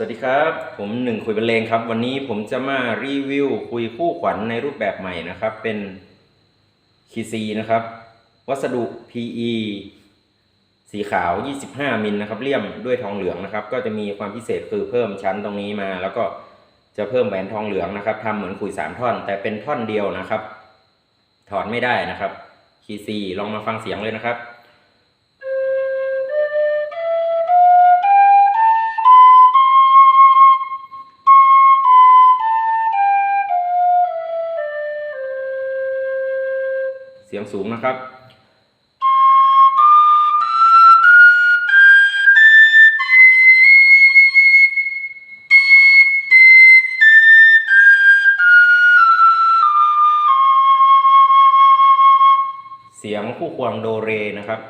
สวัสดีครับ ผมหนึ่งคุยบรรเลงครับ วันนี้ผมจะมารีวิวคุยคู่ขวัญในรูปแบบใหม่นะครับ เป็นคีซีนะครับ วัสดุ PE สีขาว 25 มิลนะครับเลี่ยมด้วยทองเหลืองนะครับ ก็จะมีความพิเศษคือเพิ่มชั้นตรงนี้มา แล้วก็จะเพิ่มแหวนทองเหลืองนะครับทำเหมือนขุยสามท่อน แต่เป็นท่อนเดียวนะครับ ถอดไม่ได้นะครับคีซีลองมาฟังเสียงเลยนะครับ เสียงสูงนะครับ เสียงคู่ควงโดเรนะครับ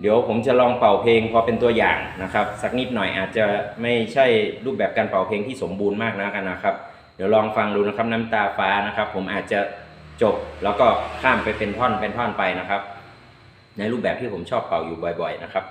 เดี๋ยวผมจะลองเป่าเพลงพอเป็นตัวอย่างนะครับ สักนิดหน่อยอาจจะไม่ใช่รูปแบบการเป่าเพลงที่สมบูรณ์มากนะกันนะครับ เดี๋ยวลองฟังดูนะครับน้ำตาฟ้านะครับ ผมอาจจะจบแล้วก็ข้ามไปเป็นท่อนเป็นท่อนไปนะครับ ในรูปแบบที่ผมชอบเป่าอยู่บ่อย ๆ นะครับ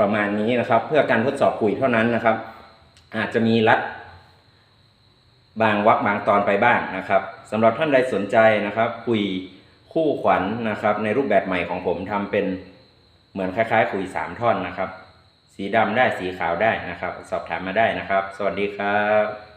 ประมาณนี้นะครับ เพื่อการทดสอบคุยเท่านั้นนะครับ อาจจะมีรัดบางวักบางตอนไปบ้างนะครับสำหรับท่านใดสนใจนะครับคุยคู่ขวัญนะครับ ในรูปแบบใหม่ของผมทำเป็นเหมือนคล้ายๆคุยสามท่อนนะครับ สีดำได้สีขาวได้นะครับ สอบถามมาได้นะครับ สวัสดีครับ